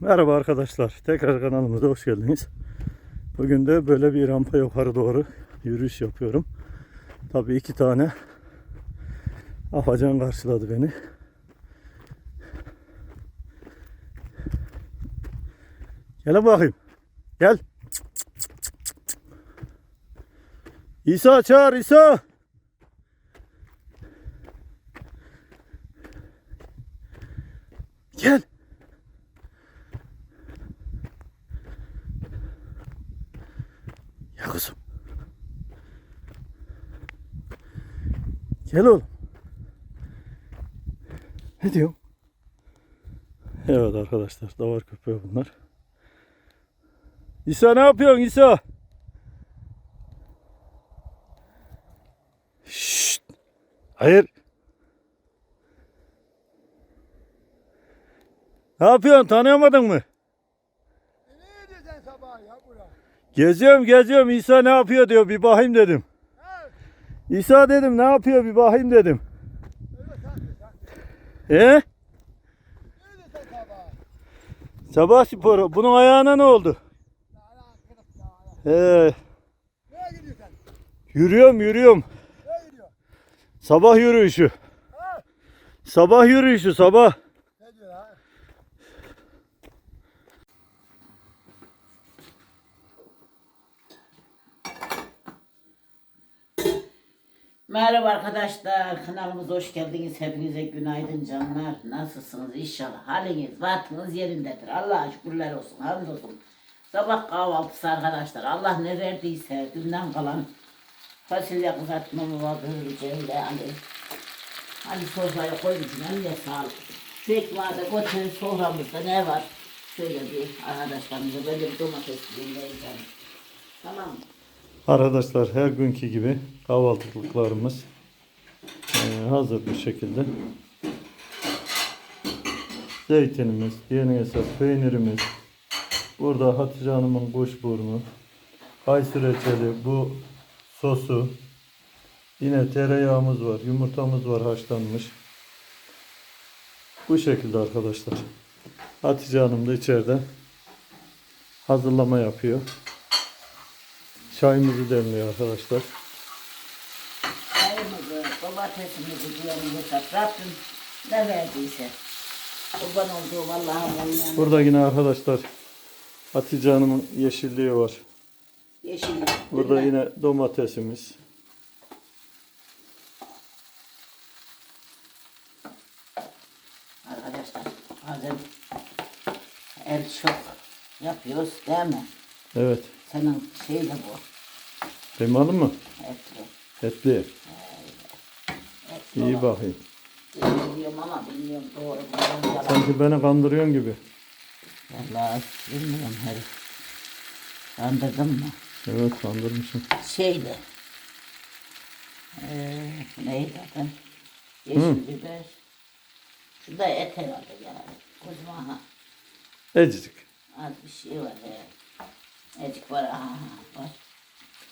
Merhaba arkadaşlar. Tekrar kanalımıza hoş geldiniz. Bugün de böyle bir rampa yukarı doğru yürüyüş yapıyorum. Tabii iki tane afacan karşıladı beni. Gel bakayım. Gel. İsa çağır İsa. Gel. Ya kızım. Gel oğlum. Ne diyor? Evet arkadaşlar davar köpeği bunlar. İsa ne yapıyorsun İsa? Şşt. Hayır. Ne yapıyorsun? Tanıyamadın mı? Ne diyorsun sen sabah ya bura? Geziyorum geziyorum İsa ne yapıyor diyor bir bakayım dedim. İsa dedim ne yapıyor bir bakayım dedim. E? sen sabah? Sporu. Bunun ayağına ne oldu? Sen? yürüyorum yürüyorum. Sabah yürüyüşü. Sabah yürüyüşü sabah. Merhaba arkadaşlar, kanalımıza hoş geldiniz. Hepinize günaydın canlar. Nasılsınız inşallah? Haliniz, vaktiniz yerindedir. Allah'a şükürler olsun, hamdolsun. Sabah kahvaltısı arkadaşlar. Allah ne verdiyse dünden kalan fasulye kızartmamı var böylece öyle hani. Hani sofraya koymuşum, eline sağlık. Şu ekmeğde götürün soframızda ne var? Şöyle bir arkadaşlarımıza böyle bir domates dinleyeceğim. Tamam mı? Arkadaşlar her günkü gibi kahvaltılıklarımız e, hazır bu şekilde. Zeytinimiz, yeni hesap peynirimiz. Burada Hatice Hanım'ın kuşburnu. Kayısı reçeli, bu sosu. Yine tereyağımız var, yumurtamız var haşlanmış. Bu şekilde arkadaşlar. Hatice Hanım da içeride hazırlama yapıyor. Çayımızı demliyor arkadaşlar. Domatesimizi diyelim hesap Rabbim ne verdiyse. Kurban olduğu Allah'ım onun Burada yine arkadaşlar Hatice Hanım'ın yeşilliği var. yeşil. Burada yine domatesimiz. Arkadaşlar bazen el çok yapıyoruz değil mi? Evet. Senin şey de bu. Kıymalı mı? Etli. Etli. etli İyi bakayım. Biliyorum ama bilmiyorum doğru mu yalan. Sanki beni kandırıyorsun gibi. Vallahi bilmiyorum herif. Kandırdın mı? Evet kandırmışım. şeyle eee neydi adı? Yeşil biber. Şurada et herhalde yani. Kocaman aha. Ecicik. Az bir şey var he. Ecik var aha var.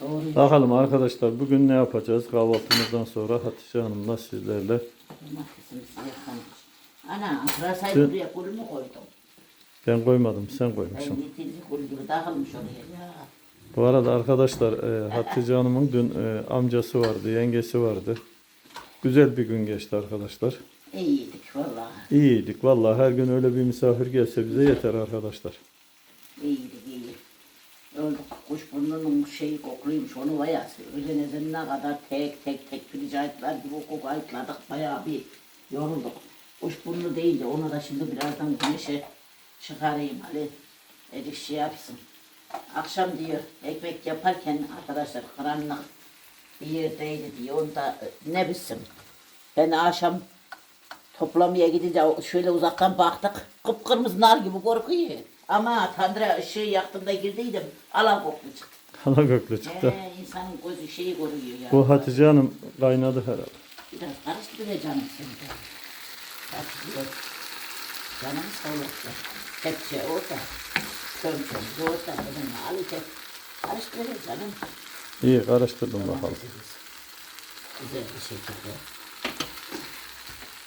Doğru. Bakalım arkadaşlar bugün ne yapacağız? Kahvaltımızdan sonra Hatice Hanım'la sizlerle. Ana pırasayı buraya kuru mu koydum? Ben koymadım sen koymuşsun. Bu arada arkadaşlar e, Hatice Hanım'ın dün e, amcası vardı, yengesi vardı. Güzel bir gün geçti arkadaşlar. İyiydik vallahi. İyiydik. Vallahi her gün öyle bir misafir gelse bize yeter arkadaşlar. İyiydik iyi. Öldük. Kuşburnunun şeyi kokluymuş onu var ya. Öğlen ezanına kadar tek tek tek piricayetler gibi o koku ayıkladık. Bayağı bir yorulduk. Kuşburnu değil de onu da şimdi birazdan güneşe çıkarayım Ali. Erik şey yapsın. Akşam diyor ekmek yaparken arkadaşlar karanlık bir yerdeydi diyor. Onu da ne bilsin. Ben akşam toplamaya gidince şöyle uzaktan baktık. Kıpkırmızı nar gibi korkuyor. Ama tandıra ışığı yaktığımda girdiydim. Alan koklu çıktı. Hala göklü çıktı. Ee, insanın gözü şeyi koruyor yani. Bu Hatice Hanım kaynadı herhalde. Biraz karıştıracağım de. Karıştırıyor. Canım sağ olasın. Kepçe orada. Kömçemiz orada. Benim alacak. Karıştıracağım canım. İyi karıştırdım bakalım. Güzel bir şekilde.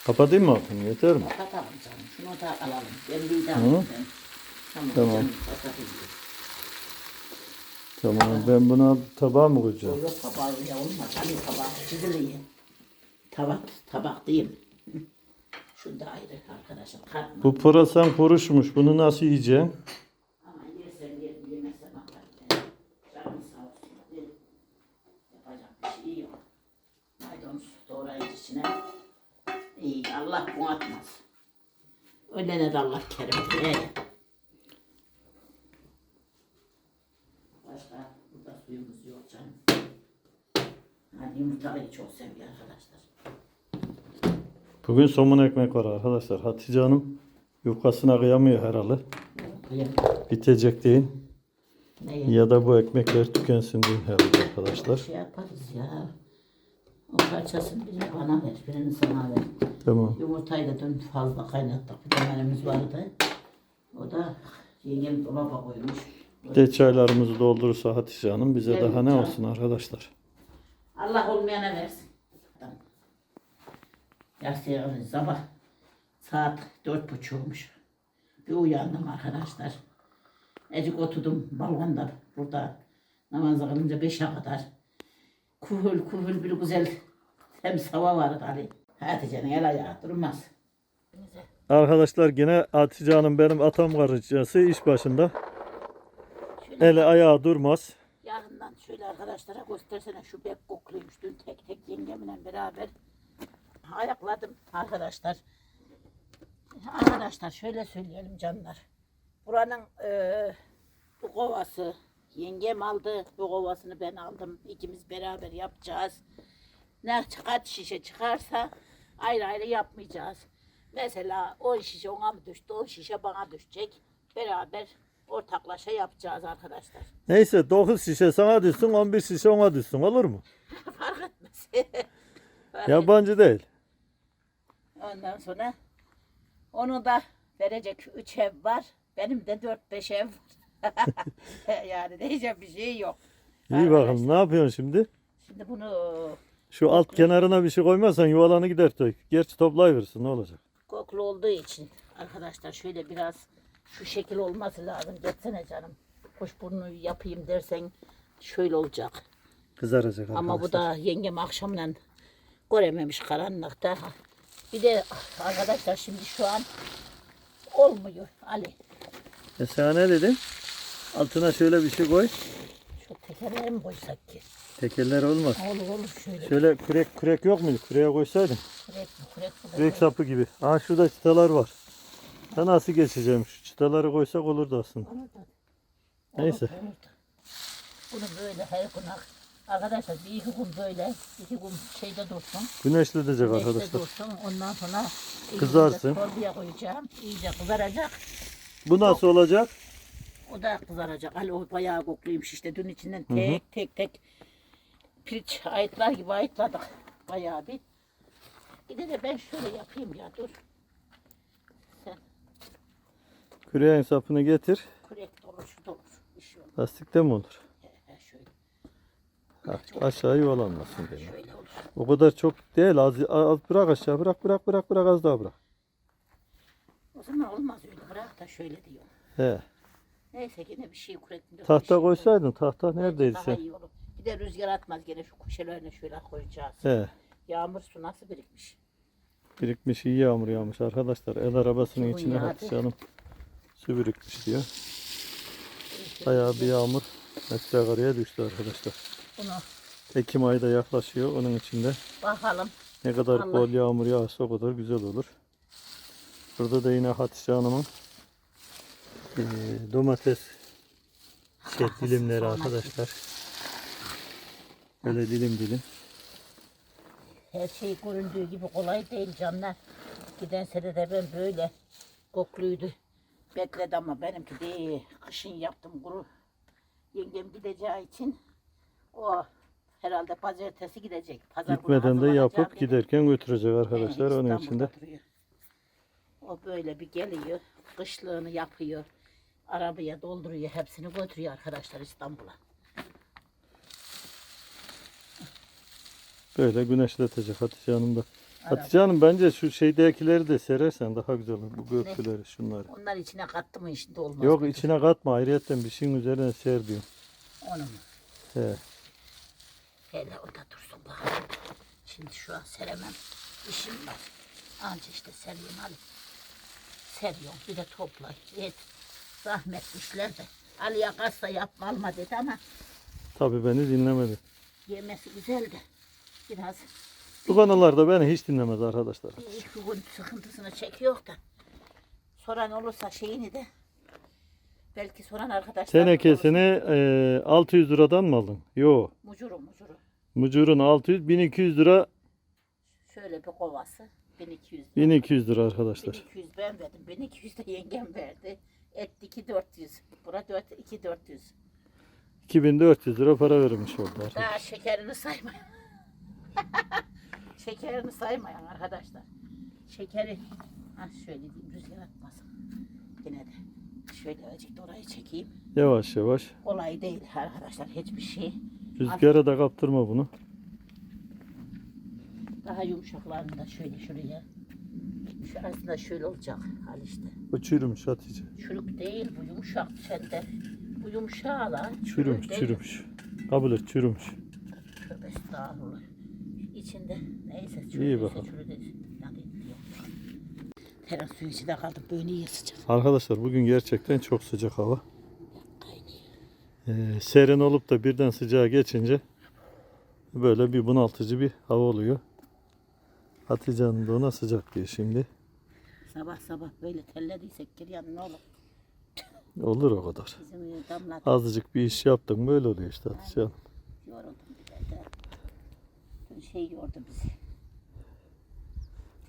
Kapatayım mı yeter mi? Kapatalım canım. Şunu da alalım. Ben bir daha Hı. alayım. Tamam. Tamam. canım. Tamam ben buna tabağa mı koyacağım? Yok tabağı ya olmaz. Hani tabak çiziliyor. Tabak, tabak değil. Hı. Şu da ayrı arkadaşlar. Katma. Bu pırasan kuruşmuş. Bunu nasıl yiyeceksin? Ama yersen yer, yemezsen bakar. Canın sağ olsun. Değil. Yapacak bir şey yok. Maydanoz doğrayıcı içine. İyi Allah bunu atmaz. Ölene de Allah kerim. Ee. Başka burada suyumuz yok canım. Yani yumurtalıyı çok seviyor arkadaşlar. Bugün somun ekmek var arkadaşlar. Hatice Hanım yufkasına kıyamıyor herhalde. Bitecek değil. Neye? Ya da bu ekmekler tükensin değil herhalde arkadaşlar. Şey yaparız ya. O parçasını birini bana ver, birini sana ver. Tamam. Yumurtayı da dün fazla kaynattık. Bir temelimiz vardı. O da yengem dolaba koymuş. Bir de çaylarımızı doldurursa Hatice Hanım bize Evet, daha ne çay. olsun arkadaşlar. Allah olmayana versin. Yastığı sabah saat dört buçukmuş. Bir uyandım arkadaşlar. Ecik oturdum balkonda burada namaz kılınca beşe kadar. Kuhul kuhul bir güzel temiz hava vardı Ali. Hatice'nin el ayağı durmaz. Arkadaşlar yine Hatice Hanım benim atam karıcısı iş başında. Şöyle Eli ayağı durmaz. Yakından şöyle arkadaşlara göstersene şu bek kokluymuş. Dün tek tek yengemle beraber ayakladım arkadaşlar. Arkadaşlar şöyle söyleyelim canlar. Buranın eee, bu kovası yengem aldı. Bu kovasını ben aldım. İkimiz beraber yapacağız. Ne kaç şişe çıkarsa ayrı ayrı yapmayacağız. Mesela 10 şişe ona mı düştü, 10 şişe bana düşecek. Beraber ortaklaşa yapacağız arkadaşlar. Neyse 9 şişe sana düşsün 11 şişe ona düşsün olur mu? Fark etmez. Yabancı değil. Ondan sonra onu da verecek üç ev var. Benim de dört beş ev var. yani diyecek bir şey yok. İyi bakalım ne yapıyorsun şimdi? Şimdi bunu Şu alt kenarına bir şey koymazsan yuvalanı gider. tabii. Gerçi toplayıverirsin ne olacak? koklu olduğu için arkadaşlar şöyle biraz şu şekil olması lazım. Geçsene canım. Kuşburnu yapayım dersen şöyle olacak. Kızaracak arkadaşlar. Ama bu da yengem akşamdan görememiş karanlıkta. Bir de arkadaşlar şimdi şu an olmuyor Ali. E sana ne dedim? Altına şöyle bir şey koy. Şu tekerleğe mi koysak ki? Tekerler olmaz. Olur olur şöyle. Şöyle kürek kürek yok muydu? Küreğe koysaydın. Kürek mi kürek mi? Kürek sapı gibi. Aa şurada çıtalar var. Ben nasıl geçeceğim? Şu çıtaları koysak olurdu aslında. Olur da. Neyse. Olur. Bunu böyle her gün arkadaşlar bir iki gün böyle iki gün şeyde dursun. Güneşletecek Güneşte arkadaşlar. dursun. Ondan sonra Kızarsın. Torbaya koyacağım. İyice kızaracak. Bu nasıl olacak? O da kızaracak. Ali o bayağı kokluymuş işte. Dün içinden tek tek tek pirinç ayıtlar gibi ayıtladık. Bayağı bir. Bir de, de ben şöyle yapayım ya dur. Sen Küreğin sapını getir. kürek dolur şu dolur. Bir şey. Lastikte mi olur? Ha, aşağı yuvalanmasın diye. O kadar çok değil. Az, az bırak aşağı. Bırak bırak bırak bırak az daha bırak. O zaman olmaz öyle. Bırak da şöyle diyor. He. Neyse yine bir şey kürek. bir Tahta şey koysaydın. Tahta koy. neredeydi Daha sen? iyi olur. Bir de rüzgar atmaz gene şu köşelerine şöyle koyacağız. He. Yağmur su nasıl birikmiş. Birikmiş iyi yağmur yağmış arkadaşlar. El arabasının gün içine Hanım su birikmiş diyor. Bayağı bir yağmur metrekareye düştü arkadaşlar. Bunu Ekim ayı da yaklaşıyor. Onun içinde bakalım. ne kadar Allah. bol yağmur yağsa o kadar güzel olur. Burada da yine Hatice Hanım'ın eee, domates şey, dilimleri arkadaşlar. Böyle dilim dilim. Her şey göründüğü gibi kolay değil canlar. Giden sene de ben böyle kokluydu. Bekledi ama benimki değil. Kışın yaptım kuru. Yengem gideceği için o herhalde pazartesi gidecek. Pazar Gitmeden de yapıp dedi. giderken götürecek He, arkadaşlar. Onun içinde duruyor. O böyle bir geliyor. Kışlığını yapıyor. Arabaya dolduruyor. Hepsini götürüyor arkadaşlar İstanbul'a. böyle güneşletecek Hatice Hanım da. Hatice Hanım bence şu şeydekileri de serersen daha güzel olur. Bu gökçüleri şunları. Onlar içine kattı mı işte olmaz. Yok içine katma ayrıyetten bir şeyin üzerine ser diyor. Onu mu? He. Hele orada dursun bakalım. Şimdi şu an seremem. İşim var. Anca işte seriyorum Ali. Seriyorum bir de topla. Et. Zahmet işler de. Ali'ye kassa yapma alma dedi ama Tabii beni dinlemedi. yemesi güzel de. Biraz Bu konularda beni hiç dinlemez arkadaşlar. bir iki gün sıkıntısını çekiyor da. Soran olursa şeyini de belki soran arkadaşlar Tenekesini e, 600 liradan mı aldın? Yo. Mucuru mucuru. Mucurun 600, 1200 lira, Şöyle bir kovası. 1200 lira. 1200 lira arkadaşlar. 1200 ben verdim. 1200 de yengem verdi. Et 2400. Bura 4 2400. 2400 lira para verilmiş oldu arkadaşlar. Daha şekerini saymayın. şekerini saymayın arkadaşlar. Şekeri ha şöyle diyeyim rüzgar atmasın. Yine de şöyle azıcık da orayı çekeyim. Yavaş yavaş. Kolay değil arkadaşlar hiçbir şey. Rüzgara da kaptırma bunu. Daha yumuşaklarını da şöyle şuraya. Şu aslında şöyle olacak hal işte. O çürümüş Hatice. Çürük değil bu yumuşak sende. Bu yumuşağı lan. Çürümüş, çürümüş. Kabul et, çürümüş. Tövbe estağfurullah. İçinde neyse İyi çürüdüyse bakalım. çürüdü. Hadi diyor. Teras suyu içinde kaldı. Böyle iyi sıcak. Arkadaşlar bugün gerçekten çok sıcak hava. Ee, serin olup da birden sıcağa geçince böyle bir bunaltıcı bir hava oluyor. Hatice Hanım da ona sıcak diyor şimdi. Sabah sabah böyle tellediysek gir ne olur. Olur o kadar. Azıcık bir iş yaptım böyle oluyor işte Hatice Hanım. yoruldum bir de. şey yordu bizi.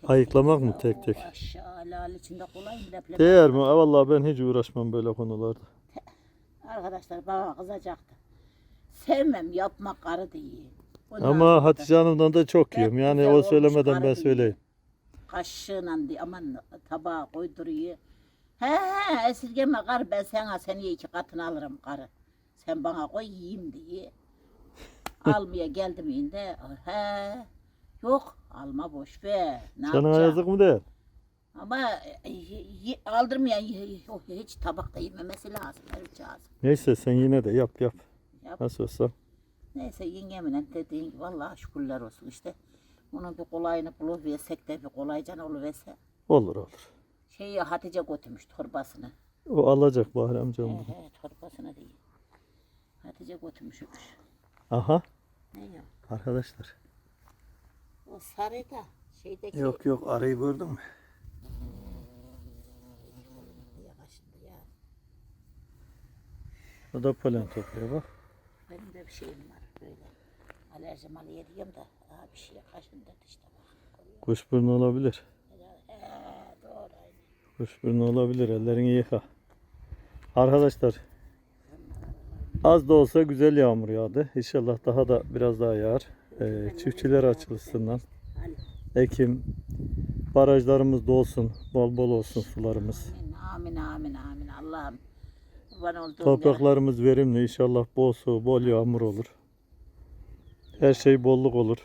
Ayıklamak mı tek- tek tek? O Aşağı lal içinde kolay mı leblebi? Değer mi? Vallahi ben hiç uğraşmam böyle konularda. Arkadaşlar bana kızacaktı. Sevmem yapmak karı. Ondan sonra Ama da Hatice Hanım'dan da çok yiyorum. Yani güzel o olmuş söylemeden ben diye. söyleyeyim. Kaşığıyla diye aman tabağa koyduruyor. He he esirgeme karı ben sana seni iki katını alırım karı. Sen bana koy yiyeyim diye. Almaya geldim yine he yok alma boş ver. Ne yapacağım? yazık mı değil? Ama e, y- y- aldırmayan y- hiç tabakta yememesi lazım. Her lazım. Neyse sen yine de yap yap. Yap. Nasıl olsa. Neyse yengemle dediğin gibi vallahi şükürler olsun işte. Bunun bir kolayını buluversek de bir kolayca oluverse. Olur olur. Şeyi Hatice götürmüş torbasını. O alacak Bahri amcam He he torbasını değil. Hatice götürmüşmüş. Aha Ne ya? arkadaşlar. O sarı da şeydeki. Yok yok arayı gördün mü? O da polen topluyor bak. Benim de bir şeyim var böyle. Alerji malı yediğim de daha bir şey kaşındı işte bak. Kuşburnu olabilir. He doğru aynı. Kuşburnu olabilir. Ellerini yıka. Arkadaşlar az da olsa güzel yağmur yağdı. İnşallah daha da biraz daha yağar. Ee, çiftçiler açılışından. Ali. Ekim barajlarımız dolsun. Bol bol olsun sularımız. Amin amin amin Allah'ım. Topraklarımız verimli. İnşallah bol su, bol yağmur olur. Her şey bolluk olur.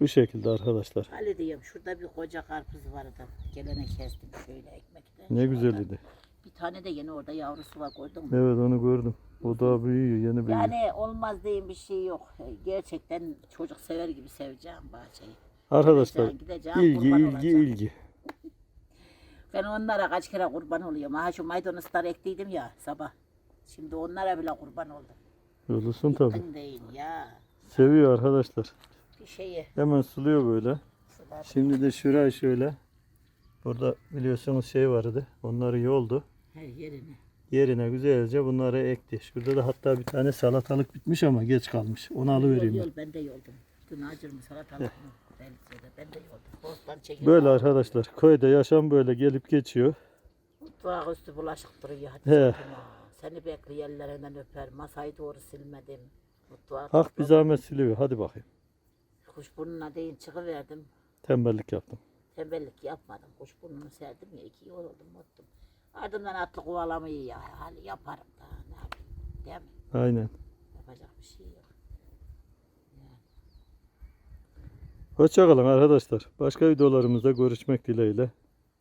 Bu şekilde arkadaşlar. Ali diyorum şurada bir koca karpuz vardı. Gelene kestim şöyle ekmekte. Ne güzel idi. Bir tane de yeni orada yavrusu var gördün mü? Evet onu gördüm. O daha büyüyor, yeni büyüyor. Yani olmaz diye bir şey yok. Gerçekten çocuk sever gibi seveceğim bahçeyi. Arkadaşlar Gideceğim, gideceğim, ilgi, kurban ilgi, olacağım. ilgi. Ben onlara kaç kere kurban oluyorum. Ha şu maydanozları ektiydim ya sabah. Şimdi onlara bile kurban oldum. Olursun tabii. Gittin değil ya. Seviyor arkadaşlar. Bir şeyi. Hemen suluyor böyle. Şimdi de şurayı şöyle. Burada biliyorsunuz şey vardı. Onları yoldu. Her yerini. Yerine güzelce bunları ekti. Şurada da hatta bir tane salatalık bitmiş ama geç kalmış. Onu Yol, alıvereyim. yol ben. ben de yoldum. Dün acır mı salatalık mı? Ben de yoldum. Bostan çekin. Böyle arkadaşlar. Köyde yaşam böyle gelip geçiyor. Mutfağı üstü bulaşık duruyor. Hadi He. Seni bekliyor ellerinden öper. Masayı doğru silmedim. Mutfağı Hak bir zahmet siliyor. Hadi bakayım. Kuşburnuna değin çıkıverdim. Tembellik yaptım. Tembellik yapmadım. Kuşburnunu serdim ya. iki yoruldum unuttum. Ardından atlı kovalamayı ya. Hali yaparım da ne yapayım. Değil mi? Aynen. Yapacak bir şey yok. Hoşçakalın arkadaşlar. Başka videolarımızda görüşmek dileğiyle.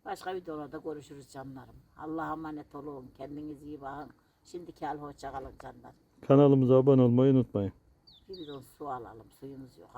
Başka videolarda görüşürüz canlarım. Allah'a emanet olun. Kendinize iyi bakın. Şimdiki hal hoşça kalın canlar. Kanalımıza abone olmayı unutmayın. Bir bidon su alalım. Suyumuz yok.